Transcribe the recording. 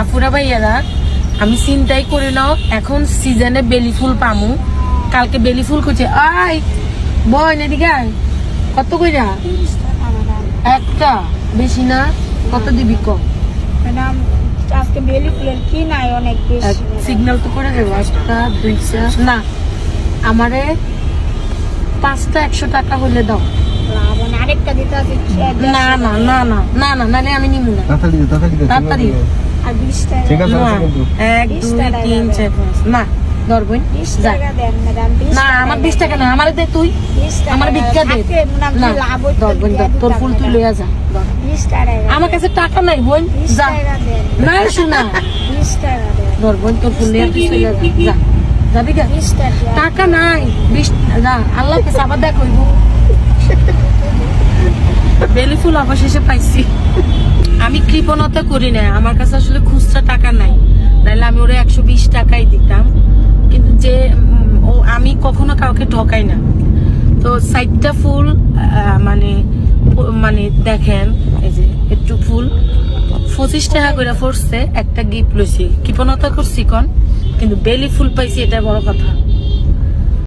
আফুরা ভাইয়ারা আমি চিন্তাই করি নাও এখন সিজনে বেলি ফুল পামু কালকে বেলি ফুল করছে আয় বয় এদিকে আয় কত কইরা একটা বেশি না কত দিবি কম ম্যাডাম আজকে বেলি ফুলের কি নাই অনেক বেশি সিগন্যাল তো করে দেবো একটা দুইটা না আমারে পাঁচটা একশো টাকা হলে দাও হয়। আরেকটা দিতে না না না না না না নাহলে আমি নিমু না তাড়াতাড়ি তাড়াতাড়ি। আর টাকা। ঠিক আছে কিন্তু। না ধরবই। দেন ম্যাডাম না আমার দেন। বিশ টাকা না আমার দে তুই। আমার ভিক্ষা দে। না কি লাভ হইতো ধরবই তোর ফুল তুই লইয়া যা ধর। বিশ টাকা দেন। আমার কাছে টাকা নাই বোন যা। না শোনা। বিশ টাকা দেন। ধর তোর ফুল লইয়া তুই চলে যা। যা। যাবি গা। টাকা টাকা নাই বিশ যা আল্লাহ কাছে আবার দেখ হইব বেলি ফুল অবশেষে পাইছি। আমি কৃপণতা করি না আমার কাছে আসলে খুচরা টাকা নাই। নাহলে আমি ওরা একশো বিশ টাকাই দিতাম। কিন্তু যে ও, আমি কখনো কাউকে ঠকাই না। তো সাইডটা ফুল মানে মানে দেখেন, এই যে একটু ফুল। পঁচিশ টাকা করে পড়ছে একটা গিফট লইছি। কৃপণতা করছি কন, কিন্তু বেলি ফুল পাইছি, এটা বড় কথা।